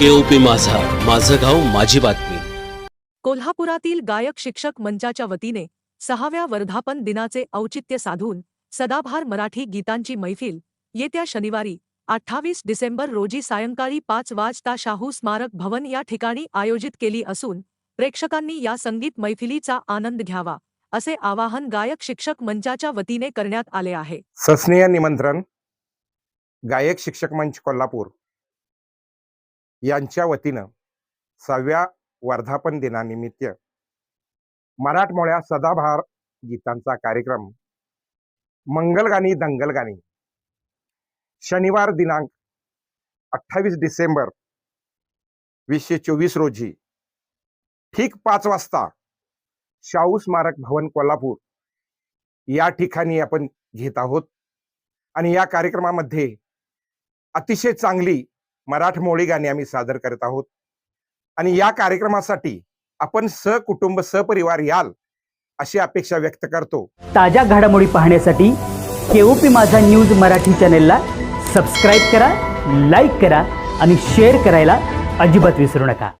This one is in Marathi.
केओपी माझा माझं गाव माझी बातमी. कोल्हापुरातील गायक शिक्षक मंचाच्या वतीने सहाव्या वर्धापन दिनाचे औचित्य साधून सदाभार मराठी गीतांची मैफिल येत्या शनिवारी अठ्ठावीस डिसेंबर रोजी सायंकाळी पाच वाजता शाहू स्मारक भवन या ठिकाणी आयोजित केली असून प्रेक्षकांनी या संगीत मैफिलीचा आनंद घ्यावा असे आवाहन गायक शिक्षक मंचाच्या वतीने करण्यात आले आहे. सस्नेय निमंत्रण गायक शिक्षक मंच कोल्हापूर. यांच्या वतीनं सहाव्या वर्धापन दिनानिमित्त मराठमोळ्या सदाभार गीतांचा कार्यक्रम मंगलगाणी दंगलगाणी शनिवार दिनांक अठ्ठावीस डिसेंबर वीसशे चोवीस रोजी ठीक पाच वाजता शाहू स्मारक भवन कोल्हापूर या ठिकाणी आपण घेत आहोत. आणि या कार्यक्रमामध्ये अतिशय चांगली मराठमोळी गाणी आम्ही सादर करत आहोत. आणि या कार्यक्रमासाठी आपण सहकुटुंब सपरिवार याल अशी अपेक्षा व्यक्त करतो. ताज्या घडामोडी पाहण्यासाठी केओपी माझा न्यूज मराठी चॅनेलला सबस्क्राईब करा लाईक करा आणि शेअर करायला अजिबात विसरू नका.